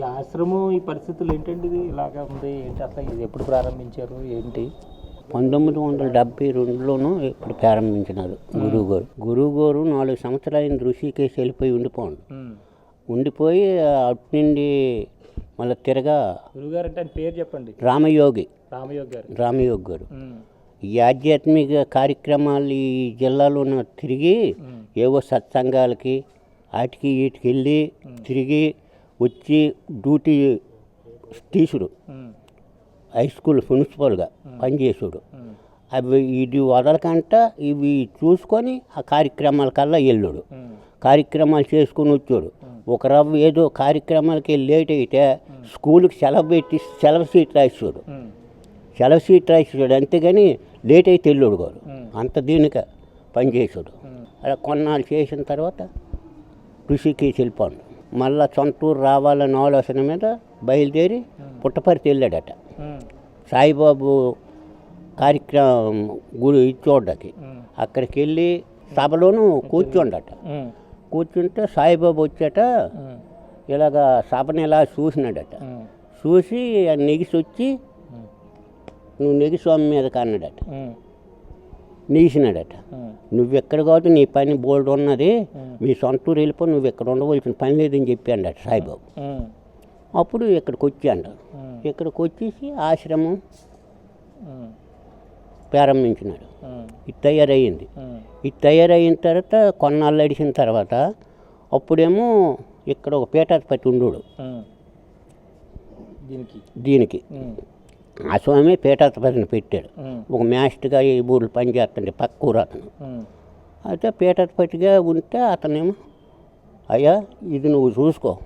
ఈ ఆశ్రమం ఈ పరిస్థితులు ఏంటండి ఇది? ఇలాగా ఉంది ఏంటి అసలు ఇది ఎప్పుడు ప్రారంభించారు ఏంటి? పంతొమ్మిది వందల డెబ్బై రెండులోనూ ఇప్పుడు ప్రారంభించినారు గురువు గారు గురువు గారు నాలుగు సంవత్సరాలు ఋషికేసి వెళ్ళిపోయి ఉండిపోండి. ఉండిపోయి అటు నుండి మళ్ళీ తిరగా గురుగారు అంటే పేరు చెప్పండి. రామయోగి. రామయోగి గారు రామయోగి గారు. ఈ ఆధ్యాత్మిక కార్యక్రమాలు ఈ జిల్లాలో తిరిగి. ఏవో సత్సంగాలకి వాటికి వీటికి వెళ్ళి తిరిగి వచ్చి డ్యూటీ తీసుడు. హై స్కూల్ ప్రిన్సిపల్గా పనిచేసాడు. అవి ఇది వదలకంట ఇవి చూసుకొని ఆ కార్యక్రమాలకల్లా వెళ్ళాడు. కార్యక్రమాలు చేసుకుని వచ్చాడు ఒక రవ్వ ఏదో కార్యక్రమాలకి లేట్ అయితే స్కూల్కి సెలవు పెట్టి సెలవు సీట్ రాసాడు. సెలవు సీట్ రాసాడు అంతేగాని లేట్ అయితే వెళ్ళాడు గారు ఉమ్. అంత దీనిక పనిచేసాడు. అలా కొన్నాళ్ళు చేసిన తర్వాత ఋషికేసి వెళ్ళిపోండు మళ్ళా సొంతూరు రావాలన్న ఆలోచన మీద బయలుదేరి పుట్టపర్తి వెళ్ళాడట. సాయిబాబు కార్యక్రమం గుడి చూడడానికి. అక్కడికి వెళ్ళి సభలోనూ కూర్చోండట. కూర్చుంటే సాయిబాబు వచ్చాట. ఇలాగా సభని ఇలా చూసినాడట. చూసి నెగిసి వచ్చి. నువ్వు నెగిస్వామి మీద కన్నాడట. నీసినాడట ఉమ్. నువ్వు ఎక్కడ కాదు నీ పని బోల్డ్ ఉన్నది. మీ సొంత ఊరు వెళ్ళిపో నువ్వు ఇక్కడ ఉండవలసిన పని లేదని చెప్పాడట సాయిబాబు ఉమ్. అప్పుడు ఇక్కడికి వచ్చాడు. ఇక్కడికి వచ్చేసి ఆశ్రమం. ప్రారంభించినాడు. ఇది తయారయ్యింది. ఇది తయారయిన తర్వాత కొన్నాళ్ళు అడిసిన తర్వాత అప్పుడేమో ఇక్కడ ఒక పీఠాధిపతి ఉండడు ఉమ్. దీనికి దీనికి. ఆ స్వామి పీఠాధిపతిని పెట్టాడు. ఒక మాస్టర్గా ఈ ఊర్లో పనిచేస్తుండే పక్క ఊరు అతను. అయితే పీఠాధిపతిగా ఉంటే అతనేమో అయ్యా ఇది నువ్వు చూసుకో.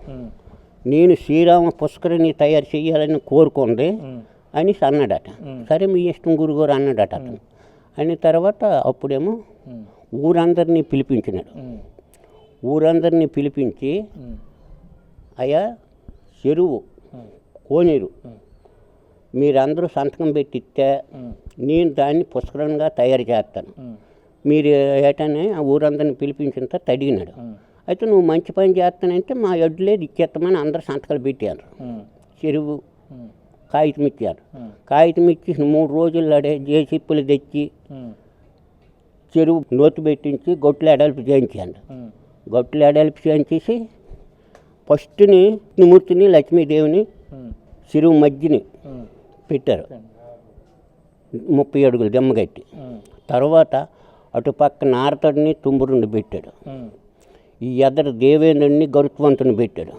నేను శ్రీరామ పుష్కరిని తయారు చేయాలని కోరుకోండి ఉమ్. అని అన్నాడట సరే మీ ఇష్టం గురుగారు అన్నాడట అతను అయిన తర్వాత అప్పుడేమో. ఊరందరినీ పిలిపించినాడు. ఊరందరినీ పిలిపించి. అయ్యా చెరువు. కోనేరు. మీరందరూ సంతకం పెట్టిస్తే ఉమ్. నేను దాన్ని పుష్కరంగా తయారు చేస్తాను. మీరు ఏటనే ఆ ఊరందరిని పిలిపించిన తర్వాత అడిగినాడు ఉమ్. అయితే నువ్వు మంచి పని చేస్తానంటే మా ఎడ్లే ఇచ్చేస్తామని అందరు సంతకాలు పెట్టారు. చెరువు. కాగితం ఇచ్చారు. కాగితం ఇచ్చి మూడు రోజులు అడే జేసిప్పులు తెచ్చి. చెరువు నోటు పెట్టించి గొట్లు ఎడల్పు చేయించాను. గొట్లు ఎడల్పు చేయించేసి ఫస్ట్ని విష్ణుమూర్తిని లక్ష్మీదేవిని. చెరువు మధ్యని. పెట్టారు ముప్పై అడుగులు దెమ్మగట్టి. తర్వాత అటు పక్క నారదుడిని తుంబురుని పెట్టాడు. ఈ ఎదరు దేవేంద్రుడిని గరుత్వంతుని పెట్టాడు.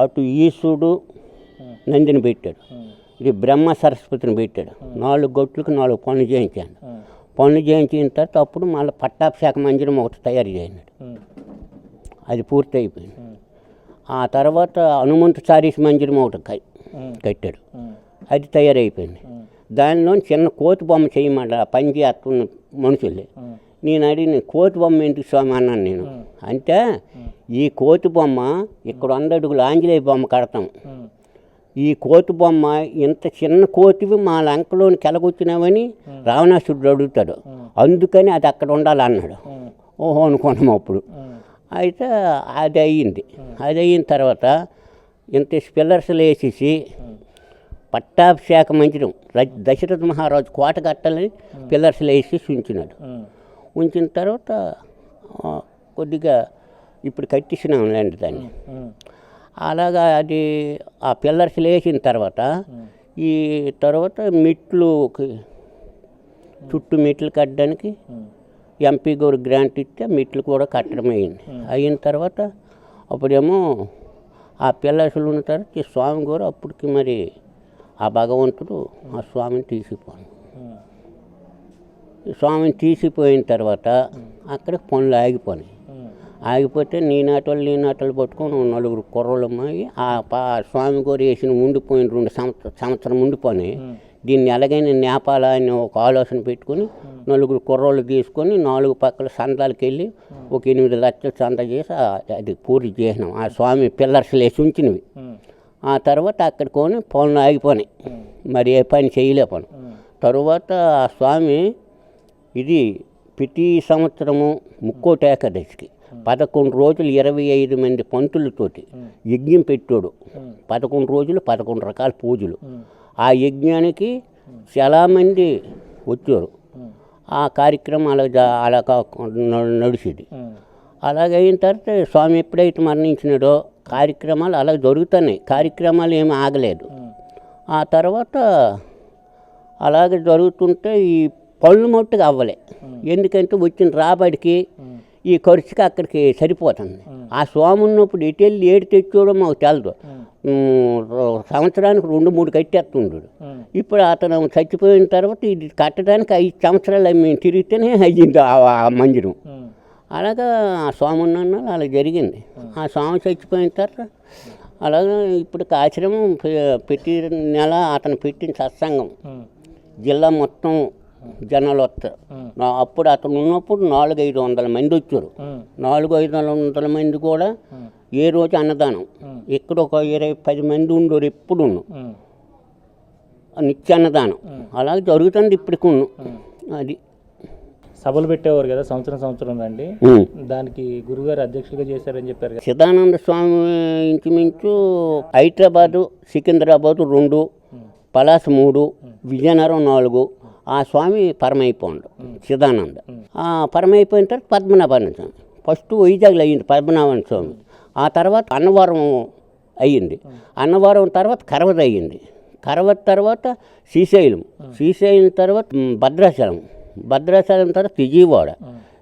అటు ఈశుడు. నందిని పెట్టాడు. ఇది బ్రహ్మ సరస్వతిని పెట్టాడు నాలుగు గొట్లకు నాలుగు పనులు చేయించాను. పనులు చేయించిన తర్వాత అప్పుడు మళ్ళీ పట్టాభిషేక మందిరం ఒకటి తయారు ఉమ్. అది పూర్తి అయిపోయింది. ఆ తర్వాత హనుమంత చారీస్ మందిరం ఒకటి. కట్టాడు. అది తయారైపోయింది. దానిలో చిన్న కోతి బొమ్మ చేయమంట పని చేస్తున్న మనుషుల్ని ఉమ్. నేను అడిగిన కోతి బొమ్మ ఎందుకు స్వామి అన్నాను నేను. అంటే ఈ కోతి బొమ్మ ఇక్కడ వంద అడుగులు ఆంజనేయ బొమ్మ కడతాం. ఈ కోతి బొమ్మ ఇంత చిన్న కోతివి మా లంకలోని కెలగొచ్చినావని రావణాసురుడు అడుగుతాడు. అందుకని అది అక్కడ ఉండాలి అన్నాడు. ఓహో అనుకున్నాం అప్పుడు. అయితే అది అయ్యింది. అది అయిన తర్వాత ఇంత పిల్లర్స్లు వేసేసి పట్టాభిషేక మందిరం దశరథ మహారాజు కోట కట్టాలని పిల్లర్స్లు వేసి ఉంచినాడు. ఉంచిన తర్వాత కొద్దిగా ఇప్పుడు కట్టించినాంలేండి దాన్ని. అలాగా అది ఆ పిల్లర్స్ వేసిన తర్వాత ఈ తర్వాత మెట్లు చుట్టూ మెట్లు కట్టడానికి. ఎంపీ గారు గ్రాంట్ ఇస్తే మెట్లు కూడా కట్టడం అయింది. అయిన తర్వాత అప్పుడేమో ఆ పిల్లర్స్లు ఉన్న తర్వాత స్వామి గారు అప్పటికి మరి ఆ భగవంతుడు ఆ స్వామిని తీసిపోను. స్వామిని తీసిపోయిన తర్వాత అక్కడ పనులు ఆగిపోయినాయి. ఆగిపోతే నీ నాటలు నీ నాటలు పట్టుకొని నలుగురు కుర్రలు అమ్మాయి ఆ పా స్వామి గారు వేసిన ఉండిపోయిన రెండు సంవత్సరం సంవత్సరం ఉండిపోయి దీన్ని ఎలాగైనా నేపాల అని ఒక ఆలోచన పెట్టుకుని నలుగురు కుర్రోళ్ళు తీసుకొని నాలుగు పక్కల సందాలకు వెళ్ళి ఒక ఎనిమిది లక్షలు సంద చేసి అది పూర్తి చేసినాం. ఆ స్వామి పిల్లర్స్ లేచి ఉంచినవి. ఆ తర్వాత అక్కడికి కొని పనులు ఆగిపోయినాయి మరి ఏ పని చేయలేకపోను ఉమ్. తరువాత ఆ స్వామి ఇది ప్రతి సంవత్సరము ముక్కోటి ఏకాదశికి. పదకొండు రోజులు ఇరవై ఐదు మంది పంతులతోటి యజ్ఞం పెట్టాడు. పదకొండు రోజులు పదకొండు రకాల పూజలు. ఆ యజ్ఞానికి చాలామంది వచ్చారు. ఆ కార్యక్రమం అలా అలా నడిచేది అలాగే అయిన తర్వాత స్వామి ఎప్పుడైతే మరణించినాడో కార్యక్రమాలు అలా జరుగుతున్నాయి. కార్యక్రమాలు ఏమీ ఆగలేదు. ఆ తర్వాత అలాగే జరుగుతుంటే ఈ పళ్ళు మట్టుకు అవ్వలే. ఎందుకంటే వచ్చిన రాబడికి ఈ ఖర్చుకి అక్కడికి సరిపోతుంది. ఆ స్వామి ఉన్నప్పుడు ఎటు వెళ్ళి ఏడు తెచ్చోడో మాకు తెలదు. సంవత్సరానికి రెండు మూడు కట్టేస్తుండడు ఇప్పుడు అతను చచ్చిపోయిన తర్వాత ఇది కట్టడానికి ఐదు సంవత్సరాలు మేము తిరిగితేనే అయ్యింది ఆ మందిరం. అలాగా ఆ స్వామి ఉన్న అలా జరిగింది. ఆ. స్వామి చచ్చిపోయిన తర్వాత అలాగా ఇప్పుడు ఆశ్రమం పెట్టి నెల అతను పెట్టిన సత్సంగం. జిల్లా మొత్తం జనాలు వస్తారు అప్పుడు అతను ఉన్నప్పుడు నాలుగు ఐదు వందల మంది వచ్చారు. నాలుగు ఐదు వందల మంది కూడా ఏ రోజు అన్నదానం. ఇక్కడ ఒక ఇరవై పది మంది ఉండరు ఎప్పుడు నిత్య అన్నదానం అలాగే జరుగుతుంది ఇప్పటికి అది సభలు పెట్టేవారు కదా సంవత్సరం సంవత్సరం రండి. దానికి గురుగారు అధ్యక్షుడిగా చేశారని చెప్పారు చిదానంద స్వామి ఇంచుమించు హైదరాబాదు సికింద్రాబాదు రెండు పలాస మూడు విజయనగరం నాలుగు ఆ స్వామి పరమైపోండు చిదానంద ఆ పరమైపోయిన తర్వాత పద్మనాభాన స్వామి ఫస్ట్ వైజాగ్లో అయ్యింది పద్మనాభాన స్వామి. ఆ తర్వాత అన్నవరం అయ్యింది. అన్నవరం తర్వాత కరవద అయ్యింది కరవద తర్వాత శ్రీశైలం. శ్రీశైలం తర్వాత భద్రాచలం. భద్రాచలం తర్వాత విజయవాడ.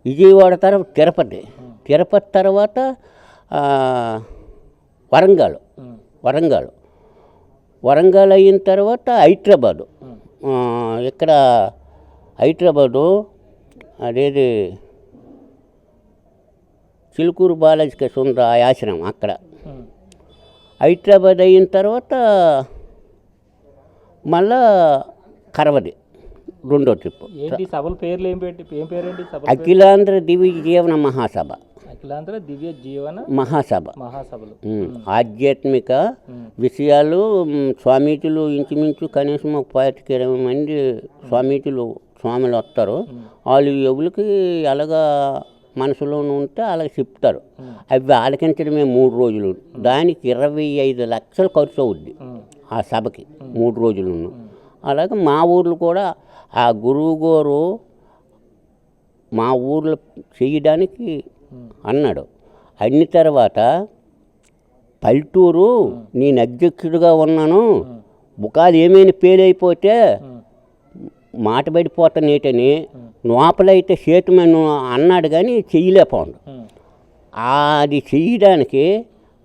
విజయవాడ తర్వాత తిరుపతి. తిరుపతి తర్వాత వరంగల్. వరంగల్. వరంగల్ అయిన తర్వాత హైదరాబాదు. ఇక్కడ హైదరాబాదు అదేది చిలుకూరు బాలాజీ సుందర ఆశ్రమం అక్కడ. హైదరాబాద్ అయిన తర్వాత మళ్ళా కరవది. రెండో ట్రిప్ ఏంటి సభల పేర్లు ఏం పెట్టి ఏం పేరేంటి సభ అఖిలాంధ్ర దివ్య జీవన మహాసభ. అఖిలాంధ్ర దివ్య జీవన మహాసభ. మహాసభలు. ఆధ్యాత్మిక విషయాలు స్వామీజులు ఇంచుమించు కనీసం ఒక పాతిక ఇరవై మంది స్వామీజులు స్వాములు వస్తారు. వాళ్ళు ఎవరికి అలాగా మనసులో ఉంటే అలాగ చెప్తారు. అవి ఆలకించడమే మూడు రోజులు. దానికి ఇరవై ఐదు లక్షలు ఖర్చు అవుద్ది ఆ సభకి మూడు రోజులు అలాగే మా ఊర్లో కూడా ఆ గురువు గారు మా ఊర్లో చేయడానికి అన్నాడు. అన్ని తర్వాత పల్లెటూరు నేను అధ్యక్షుడిగా ఉన్నాను. బుకాలు ఏమైనా పేలైపోతే మాట పడిపోతానేటని లోపలైతే చేతుమని అన్నాడు కానీ చెయ్యలేకపోండు అది చెయ్యడానికి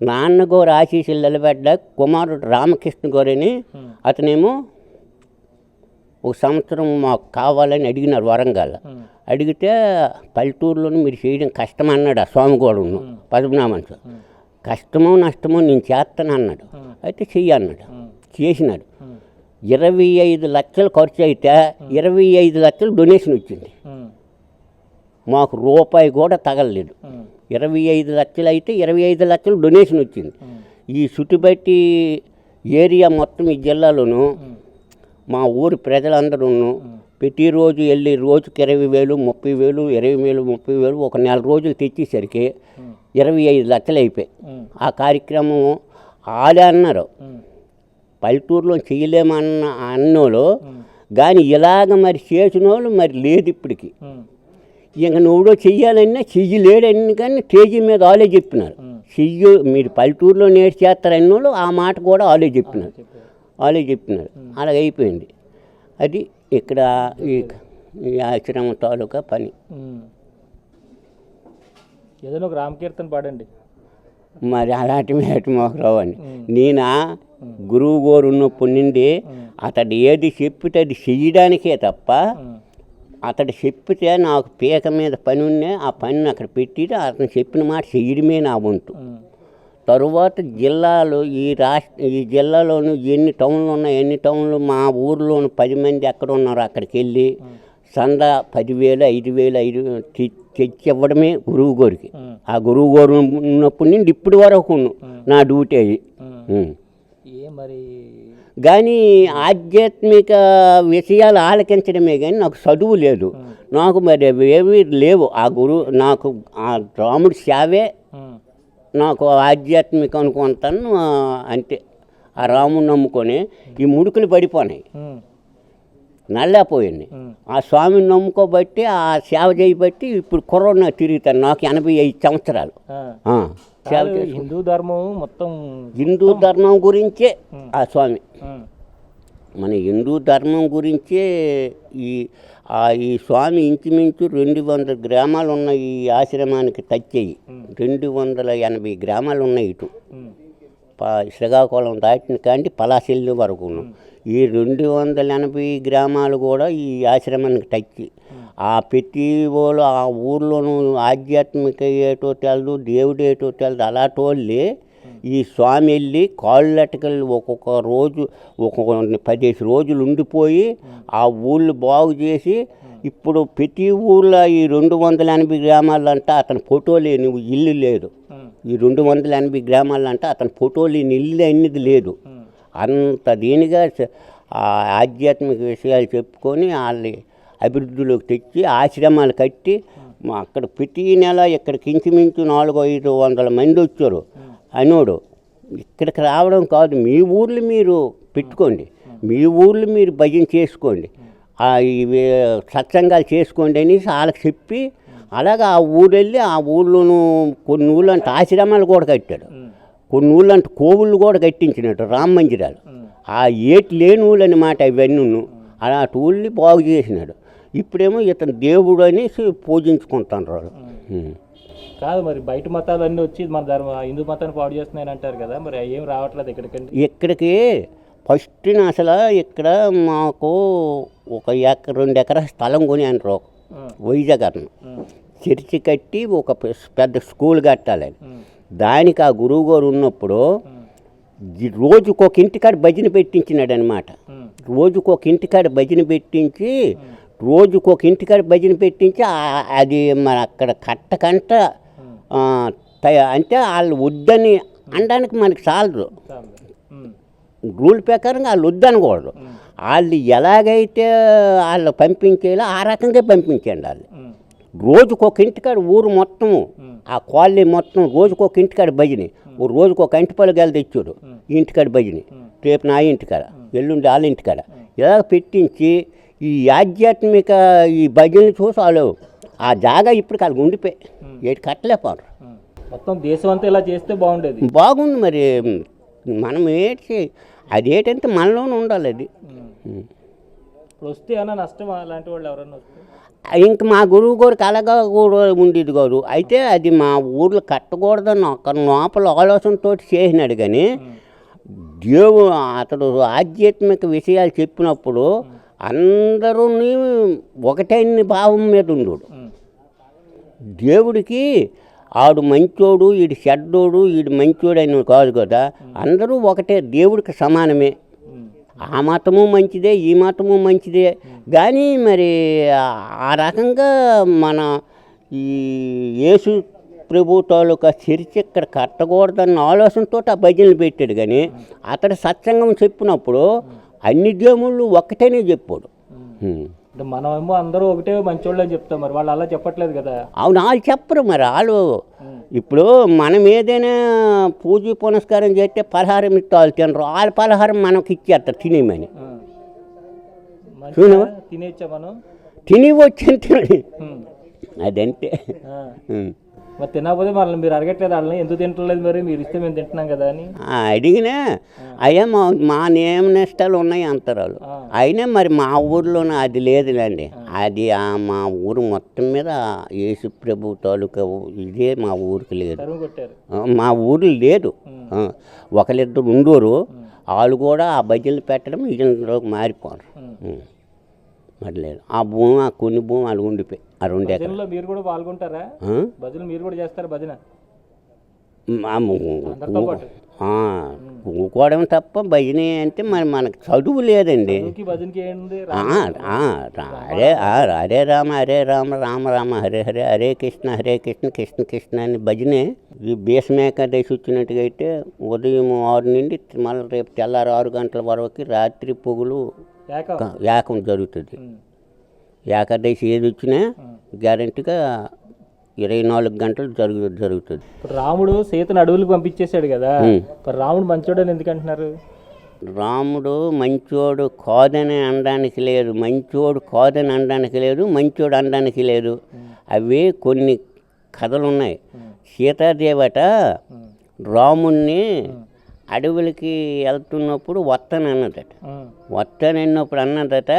నాన్నగారు ఆశీస్సులు నిలబెట్ట కుమారుడు రామకృష్ణ గారని అతనేమో ఒక సంవత్సరం మాకు కావాలని అడిగినారు వరంగల్. అడిగితే పల్లెటూరులోనే మీరు చేయడం కష్టం అన్నాడు ఆ స్వామిగోడును పద్మనాభన్ స్వామి కష్టమో నష్టమో నేను చేస్తాను అన్నాడు. అయితే చెయ్యి అన్నాడు. చేసినాడు. ఇరవై ఐదు లక్షలు ఖర్చు అయితే ఇరవై ఐదు లక్షలు డొనేషన్ వచ్చింది. మాకు రూపాయి కూడా తగలలేదు. ఇరవై ఐదు లక్షలు అయితే ఇరవై ఐదు లక్షలు డొనేషన్ వచ్చింది. ఈ చుట్టుపట్టి ఏరియా మొత్తం ఈ జిల్లాలోను మా ఊరి ప్రజలందరూ ప్రతిరోజు వెళ్ళి రోజుకి ఇరవై వేలు ముప్పై వేలు ఇరవై వేలు ముప్పై వేలు ఒక నెల రోజులు తెచ్చేసరికి ఇరవై ఐదు లక్షలు అయిపోయాయి. ఆ కార్యక్రమం ఆలే అన్నారు. పల్లెటూరులో చేయలేమన్న అన్నోళ్ళు కానీ ఇలాగ మరి చేసిన వాళ్ళు మరి లేదు ఇప్పటికి. ఇంక నువ్వుడో చెయ్యాలన్నా చెయ్యలేడని కానీ స్టేజీ మీద ఆలే చెప్పినారు. చెయ్యు మీరు పల్లెటూరులో నేర్చి చేస్తారన్న వాళ్ళు ఆ మాట కూడా ఆలే చెప్పినారు. ఆలే చెప్పినారు అలాగ అయిపోయింది. అది ఇక్కడ ఈ ఈ ఆశ్రమం తాలూకా పని. ఏదైనా ఒక రామకీర్తన పాడండి. మరి అలాంటి మేట మాకు రావండి. నేను గురువు గారు ఉన్నప్పటి నుండి అతడు ఏది చెప్పితే అది చెయ్యడానికే తప్ప అతడు చెప్పితే నాకు పీక మీద పని ఉన్నా ఆ పనిని అక్కడ పెట్టి అతను చెప్పిన మాట చెయ్యడమే నా వంతు. తరువాత జిల్లాలో ఈ రాష్ట్ర ఈ జిల్లాలోను ఎన్ని టౌన్లు ఉన్నాయి ఎన్ని టౌన్లు మా ఊర్లోను పది మంది ఎక్కడ ఉన్నారు అక్కడికి వెళ్ళి సందా పదివేలు ఐదు వేలు ఐదు తెచ్చి ఇవ్వడమే గురువు గారికి ఆ గురువు గారు ఉన్నప్పటి నుండి ఇప్పటి వరకు నా డ్యూటీ అది. మరి? కానీ ఆధ్యాత్మిక విషయాలు ఆలకించడమే కానీ నాకు చదువు లేదు. నాకు మరి ఏవి లేవు. ఆ గురువు నాకు ఆ రాముడి సేవే నాకు ఆధ్యాత్మిక అనుకుంటాను ఆ, అంతే ఆ రాముని నమ్ముకొని ఈ ముడుకులు పడిపోయినాయి నల్లపోయింది ఆ స్వామిని నమ్ముకోబట్టి ఆ సేవ చేయబట్టి ఇప్పుడు కరోనా తిరుగుతాను నాకు ఎనభై ఐదు సంవత్సరాలు. సేవ హిందూ ధర్మం మొత్తం హిందూ ధర్మం గురించే ఆ స్వామి. మన హిందూ ధర్మం గురించే ఈ ఈ స్వామి ఇంచుమించు రెండు వందల గ్రామాలు ఉన్నాయి ఈ ఆశ్రమానికి టచ్ అయ్యి రెండు వందల ఎనభై గ్రామాలు ఉన్నాయి ఇటు. శ్రీకాకుళం దాటిన కాంటి పలాసిల్లు వరకు ఈ రెండు వందల ఎనభై గ్రామాలు కూడా ఈ ఆశ్రమానికి టచ్ ఆ ప్రతి వాళ్ళు ఆ ఊర్లోనూ ఆధ్యాత్మిక ఏటో తెలదు దేవుడు ఏటో తెలదు అలాంటి వాళ్ళే ఈ స్వామి వెళ్ళి కాళ్ళటకల్ ఒక్కొక్క రోజు ఒక్కొక్క పదిహేను రోజులు ఉండిపోయి ఆ ఊళ్ళు బాగు చేసి ఇప్పుడు ప్రతి ఊళ్ళో ఈ రెండు వందల ఎనభై గ్రామాలంటే అతని ఫోటో లేని ఇల్లు లేదు. ఈ రెండు వందల ఎనభై గ్రామాలంటే అతని ఫోటో లేని ఇల్లు అనేది లేదు. అంత దీనిగా ఆధ్యాత్మిక విషయాలు చెప్పుకొని వాళ్ళని అభివృద్ధిలోకి తెచ్చి ఆశ్రమాలు కట్టి అక్కడ ప్రతి నెల ఇక్కడికి ఇంచుమించు నాలుగు ఐదు వందల మంది వచ్చారు. అనోడు ఇక్కడికి రావడం కాదు మీ ఊర్లు మీరు పెట్టుకోండి. మీ ఊర్లు మీరు భజన చేసుకోండి. ఆ ఇవి సత్సంగాలు చేసుకోండి అని వాళ్ళకి చెప్పి అలాగే ఆ ఊరు వెళ్ళి ఆ ఊళ్ళోనూ కొన్ని ఊళ్ళు అంటే ఆశ్రమాలు కూడా కట్టాడు. కొన్ని ఊళ్ళు అంటే కోవుళ్ళు కూడా కట్టించినట్టు రామ మందిరాలు. ఆ ఏటి లేని ఊళ్ళు అన్నమాట ఇవన్నీ అలాంటి ఊళ్ళని బాగు చేసినాడు. ఇప్పుడేమో ఇతను దేవుడు అనేసి పూజించుకుంటాను వాళ్ళు. కాదు మరి బయట మతాలన్నీ వచ్చి మన ధర్మ హిందూ మతాన్ని పాడు చేస్తున్నాయని అంటారు కదా మరి ఏం రావట్లేదు ఇక్కడికండి. ఇక్కడికి ఫస్ట్ అసలు ఇక్కడ మాకు ఒక ఎకర రెండు ఎకరా స్థలం కొని అంటారు వైజాగ్ ఉమ్, చర్చి కట్టి ఒక పెద్ద స్కూల్ కట్టాలని దానికి ఆ గురువు గారు ఉన్నప్పుడు ఉమ్, ఈ రోజుకు ఒక ఇంటికాడ భజన పెట్టించినాడు అనమాట రోజుకు ఒక ఇంటికాడ భజన పెట్టించి రోజుకు ఒక ఇంటికాడ భజన పెట్టించి అది మన అక్కడ కట్టకంట అంటే వాళ్ళు వద్దని అనడానికి మనకి చాలదు. రూల్ ప్రకారంగా వాళ్ళు వద్దనకూడదు. వాళ్ళు ఎలాగైతే వాళ్ళు పంపించేలా ఆ రకంగా పంపించండి వాళ్ళు. రోజుకు ఒక ఇంటికాడ ఊరు మొత్తం ఆ కాలనీ మొత్తం రోజుకు ఒక ఇంటికాడ భజని. రోజుకు ఒక ఇంటి పొలగాలు తెచ్చాడు ఇంటికాడ భజని. రేపు నా ఇంటికాడ ఎల్లుండి వాళ్ళ ఇంటికాడ. ఇలా పెట్టించి ఈ ఆధ్యాత్మిక ఈ భజనలు చూసి వాళ్ళు ఆ జాగా ఇప్పుడు వాళ్ళకి ఉండిపోయి ఏటి కట్టలేపారు. మొత్తం దేశం అంతా ఇలా చేస్తే బాగుండేది. బాగుంది మరి. మనం ఏంటి అదేంటంటే మనలోనే ఉండాలి అది. వస్తే ఏమన్నా నష్టం అలాంటి వాళ్ళు ఎవరన్నా వస్తే? ఇంక మా గురువు గారికి అలాగా కూడా ఉండేది కాదు. అయితే అది మా ఊర్లో కట్టకూడదని ఒక లోపల ఆలోచనతో చేసినాడు కానీ దేవుడు అతడు ఆధ్యాత్మిక విషయాలు చెప్పినప్పుడు అందరూ ఒకటే భావం మీద ఉండు. దేవుడికి ఆడు మంచోడు ఈడు చెడ్డోడు ఈడు మంచోడు అని కాదు. కదా అందరూ ఒకటే దేవుడికి సమానమే. ఆ మతము మంచిదే ఈ మతము మంచిదే. కానీ మరి ఆ- రకంగా మన ఈ యేసు ప్రభు తాలూకా చర్చ ఇక్కడ కట్టకూడదన్న ఆలోచనతో ఆ భజనలు పెట్టాడు కానీ అతడు సత్సంగం చెప్పినప్పుడు అన్ని దేవుళ్ళు ఒక్కటేనే చెప్పాడు. అంటే మనమేమో అందరూ ఒకటే మంచోళ్ళు అని చెప్తాం మరి వాళ్ళు అలా చెప్పట్లేదు కదా. అవును వాళ్ళు చెప్పరు మరి వాళ్ళు ఇప్పుడు మనం ఏదైనా పూజ పునస్కారం చేస్తే పలహారం ఇస్తే వాళ్ళు తినరు. వాళ్ళ పలహారం మనకి ఇచ్చేస్తారు తినేమని? తినేచ్చా మనం? తిని వచ్చి అదంతే. ఉం. మరి తినకపోతే వాళ్ళని మీరు అడగట్లేదు వాళ్ళని ఎందుకు తింటలేదు మరి? మీరు ఇస్తే మేము తింటున్నాం కదా అని. అడిగినా అయ్యా మా మా నియమ నిష్టాలు ఉన్నాయి అంటారు వాళ్ళు ఆ. అయినా మరి మా ఊర్లోనే అది లేదులేండి. అది ఆ మా ఊరు మొత్తం మీద యేసు ప్రభు తాలూకా ఇదే మా ఊరికి లేదు. మా ఊరు లేదు. ఒకరిద్దరు ఉండోరు. వాళ్ళు కూడా ఆ భజనలు పెట్టడం ఇందులోకి మారిపోరు. మరి లేదు. ఆ భూమి ఆ కొన్ని భూమి వాళ్ళు ఉండిపోయి ఆ రెండు ఎకరాలు మీరు కూడా పాల్గొంటారా? భజన మీరు కూడా చేస్తారా భజన? ఊకోవడం తప్ప భజన అంటే మరి మనకు చదువు లేదండి. చదువుకి భజనకి ఏంది? ఆ, ఆ, రా- హరే ఆ, హరే రామ హరే రామ రామ రామ హరే హరే హరే కృష్ణ హరే కృష్ణ కృష్ణ కృష్ణ అని భజనే. ఈ భీష్మేకాదశి వచ్చినట్టుగా అయితే ఉదయం ఆరు నుండి మళ్ళీ రేపు తెల్లారు ఆరు గంటల వరకు రాత్రి పొగులు ఏక. జరుగుతుంది. ఏకాదశి ఏది వచ్చినా గ్యారంటీగా ఇరవై నాలుగు గంటలు జరుగు జరుగుతుంది. ఇప్పుడు రాముడు సీతను అడవులకు పంపించేశాడు కదా. మరి రాముడు మంచోడని ఎందుకు అంటున్నారు? రాముడు మంచోడు కాదని అనడానికి లేదు మంచోడు కాదని అనడానికి లేదు మంచోడు అనడానికి లేదు అవి కొన్ని కథలు ఉన్నాయి సీతాదేవట రాముణ్ణి అడవులకి వెళ్తున్నప్పుడు వస్తానన్నదట ఉమ్, వస్తానన్నప్పుడు అన్నదట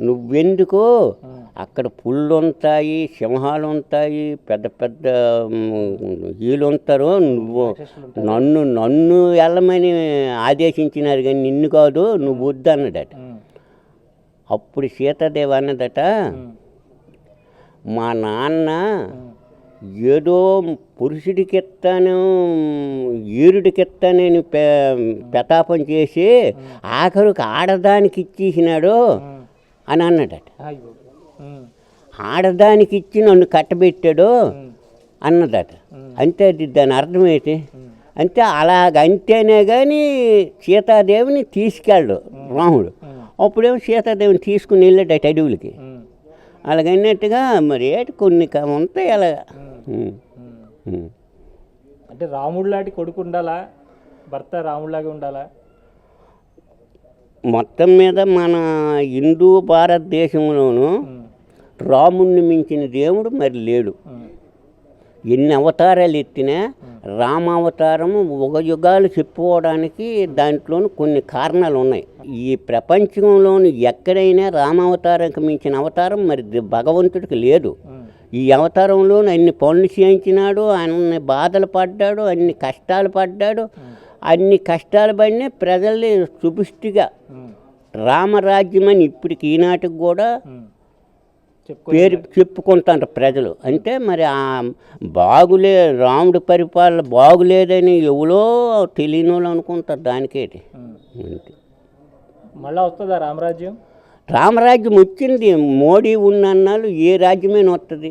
నువ్వెందుకు? అక్కడ పుళ్ళు ఉంటాయి సింహాలు ఉంటాయి పెద్ద పెద్ద వీళ్ళు ఉంటారు నువ్వు నన్ను నన్ను వెళ్ళమని ఆదేశించినారు కానీ నిన్ను కాదు నువ్వు వద్దు అన్నదట అప్పుడు సీతాదేవి అన్నదట మా. నాన్న ఏదో పురుషుడికెత్తాను ఈరుడికెత్తానని పె పెతాపం చేసి ఆఖరికి ఆడదానికి ఇచ్చేసినాడు. అని అన్నాడట. ఆడదానికి ఇచ్చి నన్ను కట్టబెట్టాడు అన్నదట. అంతే అది దాని అర్థం ఏంటి? అంటే అలాగ అంతేనే కానీ సీతాదేవిని తీసుకెళ్ళడు రాముడు. అప్పుడేమో సీతాదేవిని తీసుకుని వెళ్ళాడట అడవులకి. అలాగన్నట్టుగా మరి ఏంటి కొన్ని ఉంటాయి అలాగా. అంటే రాముడు లాంటి కొడుకు ఉండాలా? భర్త రాముడిలాగా ఉండాలా? మొత్తం మీద మన హిందూ భారతదేశంలోనూ రాముణ్ణి మించిన దేవుడు మరి లేడు. ఎన్ని అవతారాలు ఎత్తినా రామావతారము ఒక యుగాలు చెప్పుకోవడానికి దాంట్లోని కొన్ని కారణాలు ఉన్నాయి. ఈ ప్రపంచంలోని ఎక్కడైనా రామావతారంకి మించిన అవతారం మరి భగవంతుడికి లేదు. ఈ అవతారంలో అన్ని పనులు చేయించినాడు అన్ని బాధలు పడ్డాడు అన్ని కష్టాలు పడ్డాడు. అన్ని కష్టాలు పడినా ప్రజల్ని సుపుష్టిగా రామరాజ్యం అని ఇప్పటికి ఈనాటికి కూడా పేరు చెప్పుకుంటారు ప్రజలు. అంటే మరి ఆ బాగులే రాముడి పరిపాలన బాగులేదని ఎవరో తెలియని వాళ్ళు అనుకుంటారు దానికేటి. మళ్ళా వస్తుందా రామరాజ్యం? రామరాజ్యం వచ్చింది. మోడీ ఉన్నన్నాళ్ళు ఏ రాజ్యమైనా వస్తుంది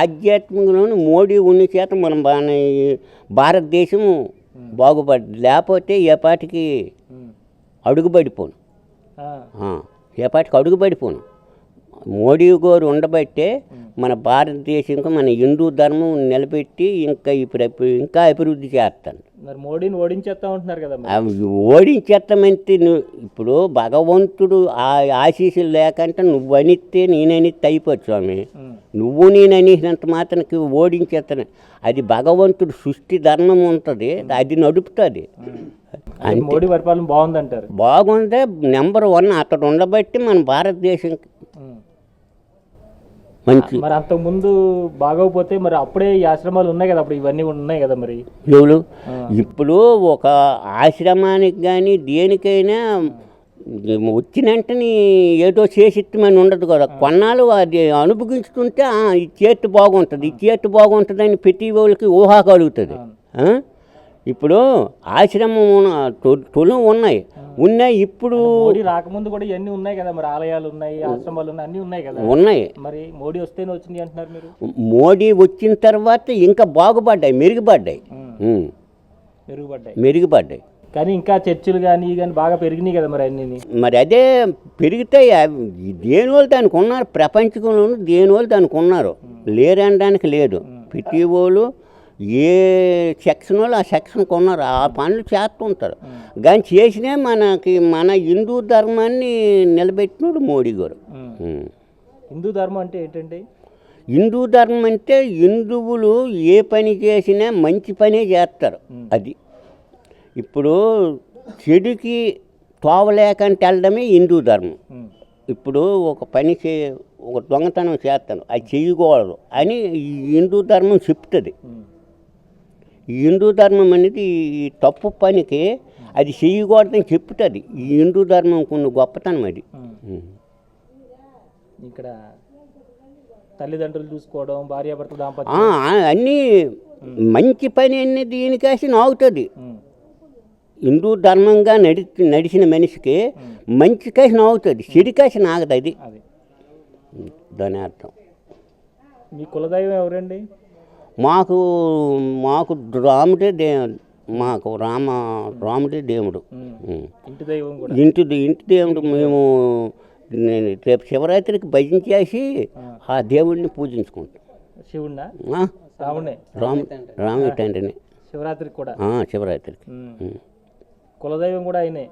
ఆధ్యాత్మికలోని మోడీ ఉన్న చేత మనం బాగా బాగుపడింది లేకపోతే ఏ పాటికి ఆ, ఏ పాటికి అడుగుబడిపోను. మోడీ గారు ఉండబట్టే మన భారతదేశంకి మన హిందూ ధర్మం నిలబెట్టి ఇంకా ఇప్పుడు ఇంకా అభివృద్ధి చేస్తాను. మరి మోడీని ఓడించేస్తా ఉంటున్నారు కదా ఓడించేస్తామంటే నువ్వు ఇప్పుడు భగవంతుడు ఆ ఆశీస్సులు లేకంటే నువ్వు అనిస్తే నేననిస్తే అయిపోవచ్చు స్వామి. నువ్వు నేను అనేసినంత మాత్రానికి ఓడించేస్తాను. అది భగవంతుడు సృష్టి ధర్మం ఉంటుంది అది నడుపుతుంది. మోడీ పరిపాలన బాగుందంటారు. బాగుంటే నెంబర్ వన్ అతడు ఉండబట్టి మన భారతదేశం. మంచి మరి అంతకు ముందు బాగోకపోతే మరి అప్పుడే ఈ ఆశ్రమాలు ఉన్నాయి కదా అప్పుడు ఇవన్నీ ఉన్నాయి కదా మరి? ఎవరు. ఇప్పుడు ఒక ఆశ్రమానికి కానీ దేనికైనా వచ్చిన వెంటనే ఏదో చేసిత్తమని ఉండదు కదా. కొన్నాళ్ళు అది అనుభవిస్తుంటే "ఆ, ఈ చేతి బాగుంటుంది ఈ చేతి బాగుంటుంది అని ప్రతి వాళ్ళకి ఊహ కలుగుతుంది? ఇప్పుడు ఆశ్రమం తొలి ఉన్నాయి. ఉన్నాయి ఇప్పుడు మోడీ రాకముందు కూడా ఇవన్నీ ఉన్నాయి కదా మరి ఆలయాలు ఉన్నాయి ఆశ్రమాలు ఉన్నాయి అన్నీ ఉన్నాయి కదా. ఉన్నాయి. మరి మోడీ వస్తేనే వచ్చింది అంటున్నారు మీరు? మోడీ వచ్చిన తర్వాత ఇంకా బాగుపడ్డాయి మెరుగుపడ్డాయి. మెరుగుపడ్డాయి. మెరుగుపడ్డాయి. కానీ ఇంకా చర్చిలు కానీ కానీ బాగా పెరిగినాయి కదా మరి అన్నీ. మరి అదే పెరుగుతాయి అవి దేని వాళ్ళు దానికి ఉన్నారు? ప్రపంచంలోనూ దేని వాళ్ళు దానికి ఉన్నారు? లేరనడానికి లేదు. ప్రతి వాళ్ళు ఏ సెక్షన్ వాళ్ళు ఆ సెక్షన్కి ఉన్నారు ఆ పనులు చేస్తుంటారు. కానీ చేసినా మనకి మన హిందూ ధర్మాన్ని నిలబెట్టినోడు మోడీ గారు. హిందూ ధర్మం అంటే ఏంటండి? హిందూ ధర్మం అంటే హిందువులు ఏ పని చేసినా మంచి పనే చేస్తారు. అది. ఇప్పుడు చెడుకి తోవలేకంటే వెళ్ళడమే హిందూ ధర్మం. ఇప్పుడు ఒక పని చే ఒక దొంగతనం చేస్తాను అది చేయకూడదు అని హిందూ ధర్మం చెప్తుంది. హిందూ ధర్మం అనేది ఈ తప్పు పనికి అది చేయకూడదని చెప్తుంది ఈ హిందూ ధర్మం కొన్ని గొప్పతనం అది. ఇక్కడ తల్లిదండ్రులు చూసుకోవడం భార్యాభర్త దాంపత్యం. అన్నీ మంచి పని అన్ని దీనికేసి నాగుతుంది. హిందూ ధర్మంగా నడి నడిచిన మనిషికి మంచి కేసి నాగుతుంది చెడు కేసి నాగదు అది. దాని అర్థం. మీ కులదైవం ఎవరండి? మాకు మాకు రాముడే దే మాకు రామ రాముడే దేవుడు. ఇంటి ఇంటి దేవుడు మేము నేను రేపు శివరాత్రికి భజన చేసి ఆ. దేవుడిని పూజించుకుంటాం? రాముడే రాము రాముడి తండ్రిని. శివరాత్రికి కూడా. శివరాత్రికి. కులదైవం కూడా ఆయనే.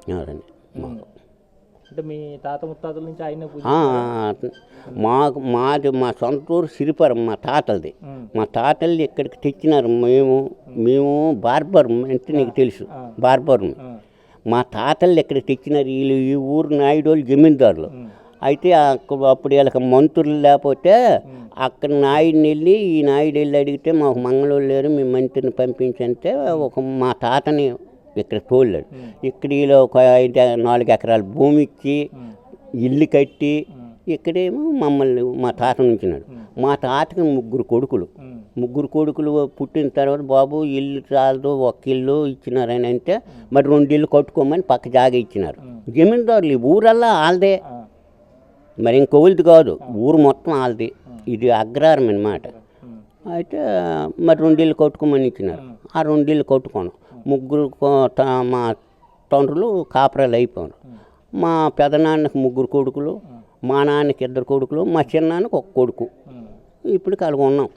ఉమ్. అంటే మీ తాత ముత్తాతల నుంచి ఆయనే మాకు మాది మా సొంత ఊరు సిరిపురం మా తాతలది. మా తాతల్ని ఇక్కడికి తెచ్చినారు మేము. మేము బార్బర్ అంటే నీకు తెలుసు. బార్బర్. మా తాతల్ని ఇక్కడికి తెచ్చినారు వీళ్ళు ఈ ఊరు నాయుడోళ్ళు జమీందారులు. అయితే అప్పుడు వీళ్ళకి మంత్రులు లేకపోతే అక్కడ నాయుడిని వెళ్ళి ఈ నాయుడు వెళ్ళి అడిగితే మాకు మంగళూరు లేరు మీ మంత్రిని పంపించంటే ఒక మా తాతని ఇక్కడ తోలాడు ఇక్కడ ఒక ఐదు నాలుగు ఎకరాల భూమి ఇచ్చి ఇల్లు కట్టి ఇక్కడేమో మమ్మల్ని మా తాత ఉంచినాడు మా తాతకి ముగ్గురు కొడుకులు. ముగ్గురు కొడుకులు పుట్టిన తర్వాత బాబు ఇల్లు చాలదు ఒక ఇల్లు ఇచ్చినారని అంటే మరి రెండు ఇల్లు కట్టుకోమని పక్క జాగా ఇచ్చినారు. జమీందారులు ఈ ఊరల్లా వాళ్ళదే ఆ, మరి ఇంకొకరిది కాదు ఊరు మొత్తం వాళ్ళది ఇది అగ్రహారం అన్నమాట. ఉమ్, అయితే మరి రెండు ఇల్లు కట్టుకోమని ఇచ్చినారు. ఆ రెండు ఇల్లు కట్టుకోను ముగ్గురు మా తండ్రులు కాపురాలు అయిపోయారు మా పెదనాన్నకి ముగ్గురు కొడుకులు మా నాన్నకి ఇద్దరు కొడుకులు మా చిన్నాన్నకి ఒక కొడుకు. ఇప్పుడు కలిగి ఉన్నాం.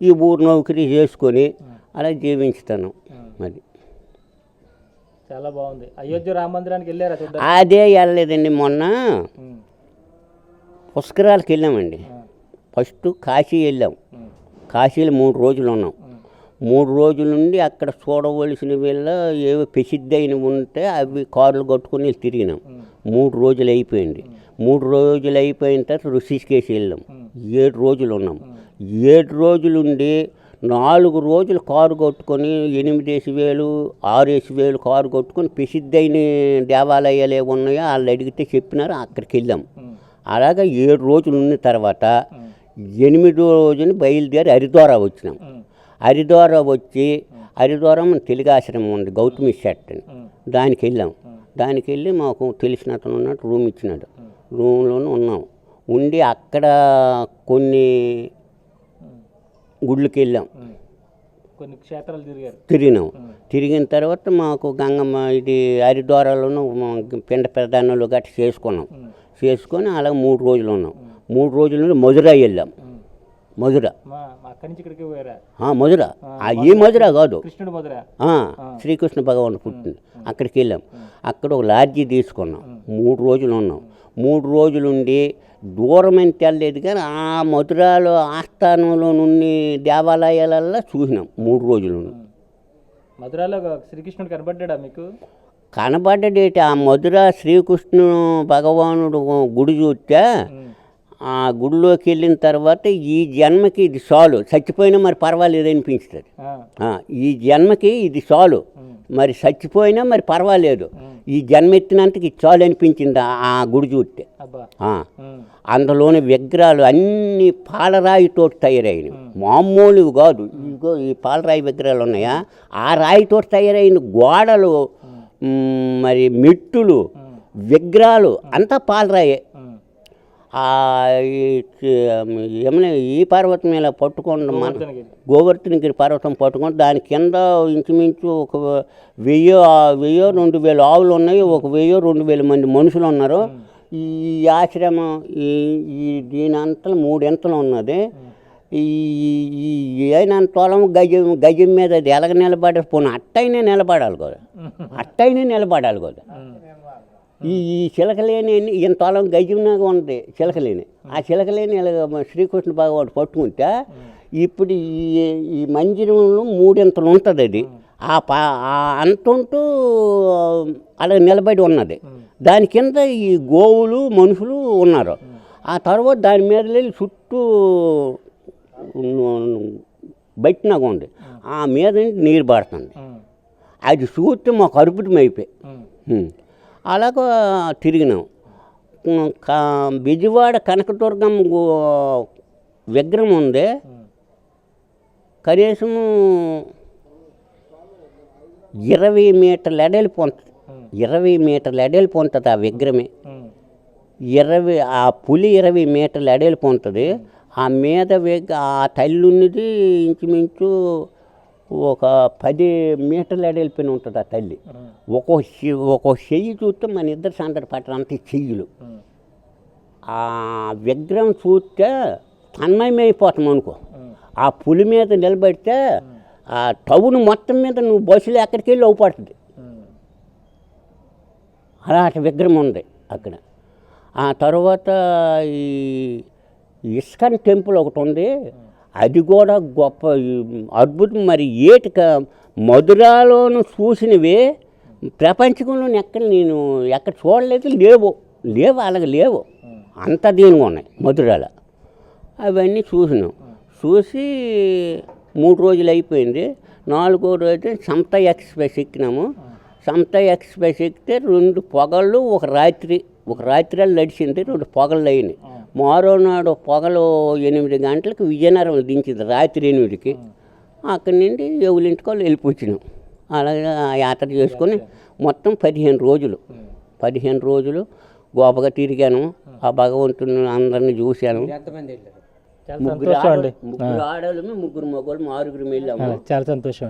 ఈ ఊరు నౌకరీ చేసుకొని అలా జీవించుతాను మరి. చాలా బాగుంది. అయోధ్య రామ మందిరానికి వెళ్ళారా అదే వెళ్ళలేదండి మొన్న. పుష్కరాలకు వెళ్ళామండి. ఫస్ట్ కాశీ వెళ్ళాం. కాశీలో మూడు రోజులు ఉన్నాం. మూడు రోజుల నుండి అక్కడ చూడవలసిన వీళ్ళ ఏవో ప్రసిద్ధైనవి ఉంటే అవి కార్లు కట్టుకుని తిరిగినాం. మూడు రోజులు అయిపోయింది. మూడు రోజులు అయిపోయిన తర్వాత ఋషికేశ్ వెళ్ళాం. ఏడు రోజులు ఉన్నాం. ఏడు రోజులు ఉండి నాలుగు రోజులు కారు కొట్టుకొని ఎనిమిదేసి వేలు ఆరేసి వేలు కారు కొట్టుకొని ప్రసిద్ధైన దేవాలయాలు ఏవి ఉన్నాయో వాళ్ళు అడిగితే చెప్పినారు అక్కడికి వెళ్ళాం. అలాగా ఏడు రోజులు ఉన్న తర్వాత ఎనిమిదో రోజున బయలుదేరి హరిద్వారా వచ్చినాం. హరిద్వారా వచ్చి హరిద్వారం తెలుగు ఆశ్రమం ఉంది గౌతమి షెట్ అని. దానికి వెళ్ళాం. దానికి వెళ్ళి మాకు తెలిసిన అతను ఉన్నట్టు రూమ్ ఇచ్చినాడు. రూమ్లోనే ఉన్నాం. ఉండి అక్కడ కొన్ని గుళ్ళకి వెళ్ళాం. కొన్ని క్షేత్రాలు తిరిగారు. తిరిగినాం. తిరిగిన తర్వాత మాకు గంగమ్మ ఇది హరిద్వారాలోను పిండ ప్రధానాలు గట్ట చేసుకున్నాం. చేసుకొని అలా మూడు రోజులు ఉన్నాం. మూడు రోజుల నుండి మధుర వెళ్ళాం. మధుర. మధుర. ఈ మధుర కాదు. శ్రీకృష్ణ భగవాన్ పుట్టింది. అక్కడికి వెళ్ళాం. అక్కడ ఒక లాడ్జీ తీసుకున్నాం. మూడు రోజులు ఉన్నాం. మూడు రోజులు ఉండి దూరం ఎంత వెళ్ళలేదు కానీ ఆ మధురాలో ఆస్థానంలో నుండి దేవాలయాలల్లో చూసినాం. మూడు రోజులు మధురాలో శ్రీకృష్ణుడు కనబడ్డా మీకు? కనబడ్డడేటి? ఆ మధుర శ్రీకృష్ణు భగవానుడు గుడి చూస్తే ఆ గుడిలోకి వెళ్ళిన తర్వాత ఈ జన్మకి ఇది చాలు. చచ్చిపోయినా మరి పర్వాలేదు అనిపించుతుంది. ఈ జన్మకి ఇది చాలు. మరి చచ్చిపోయినా మరి పర్వాలేదు. ఈ జన్మ ఎత్తినంతకి ఇది చాలు అనిపించింది ఆ- గుడి చూస్తే. అందులోని విగ్రహాలు అన్ని పాలరాయితో తయారైనవి. మామూలు కాదు. ఇగో ఈ పాలరాయి విగ్రహాలు ఉన్నాయా? ఆ రాయితో తయారైన గోడలు మరి మెట్టులు విగ్రహాలు అంతా పాలరాయే. ఆ ఈ పర్వతం ఇలా పట్టుకోండి మన గోవర్ధనగిరి. పర్వతం పట్టుకొని దాని కింద ఇంచుమించు ఒక వెయ్యో ఆ- వెయ్యో రెండు వేల ఆవులు ఉన్నాయి. ఒక వెయ్యో రెండు వేల మంది మనుషులు ఉన్నారు. ఈ ఆశ్రమం ఈ ఈ దీని అంతలో మూడు ఎంతలు ఉన్నది. ఈ ఏనంత తొలం గజం గజం మీద అది ఎలాగ నిలబడి పోను అట్టయినా నిలబడాలి కదా. అట్టయినా నిలబడాలి కదా. ఈ ఈ చిలకలేని ఇంత తొలం గజంలాగా ఉంది చిలకలేని. ఆ. చిలకలేని ఇలాగ శ్రీకృష్ణ భగవాడు పట్టుకుంటే ఇప్పుడు ఈ ఈ మందిరంలో మూడింతలు ఉంటుంది అది. ఆ. పా ఆ అంతుంటూ అలా నిలబడి ఉన్నది. దాని కింద ఈ గోవులు మనుషులు ఉన్నారు. ఆ. తర్వాత దాని మీద వెళ్ళి చుట్టూ బట్టినాగా ఉంది. ఆ. మీద నీరు పడుతుంది అది చూస్తే మాకు అరుపుతం అయిపోయి. అలాగా తిరిగినాం. కా- బిజవాడ కనకదుర్గం విగ్రహం ఉంది. కనీసం ఇరవై మీటర్ల ఎడలి ఉంటుంది ఇరవై మీటర్ల ఎడలి పొందుతుంది ఆ విగ్రహమే. ఇరవై ఆ పులి ఇరవై మీటర్ల ఎడలి పొందుతుంది ఆ మీద ఆ తల్లి ఉన్నది ఇంచుమించు ఒక పది మీటర్ల ఎడల్పిన ఉంటుంది ఆ తల్లి. ఒక్కో ఒక్కో చెయ్యి చూస్తే మన ఇద్దరు సందడి పట్టరు అంత చెయ్యిలు. ఆ. విగ్రహం చూస్తే తన్మయమైపోతాం అనుకో. ఆ. పులి మీద నిలబడితే ఆ. టౌన్ మొత్తం మీద నువ్వు బస్సులో ఎక్కడికి వెళ్ళి అవుపడుతుంది అలాంటి విగ్రహం ఉంది అక్కడ. ఆ తర్వాత ఈ ఇస్కాన్ టెంపుల్ ఒకటి ఉంది. అది కూడా గొప్ప అద్భుతం. మరి ఏటిక మధురాలోను చూసినవి ప్రపంచంలో ఎక్కడ నేను ఎక్కడ చూడలేదు లేవు. లేవు అలాగే లేవు. అంత దీనిగా ఉన్నాయి మధురాల. అవన్నీ చూసినాం. చూసి మూడు రోజులు అయిపోయింది. నాలుగో రోజు సంత ఎక్స్ప్రెస్ ఎక్కినాము. సంత ఎక్స్ప్రెస్ ఎక్కితే రెండు పొగళ్ళు ఒక రాత్రి ఒక రాత్రి నడిచింది రెండు పొగళ్ళు అయినాయి. మరో నాడు పొగలు ఎనిమిది గంటలకు విజయనగరం దించింది రాత్రి ఎనిమిదికి. అక్కడి నుండి ఎవరింటికి వాళ్ళు వెళ్ళిపోచ్చినాం అలాగే ఆ యాత్ర చేసుకొని మొత్తం పదిహేను రోజులు. పదిహేను రోజులు గోపగా తిరిగాను. ఆ భగవంతుని అందరిని చూశాను. చాలా ముగ్గురు ఆడవాళ్ళము ముగ్గురు మగవాళ్ళము ఆరుగురు వెళ్ళాము చాలా సంతోషం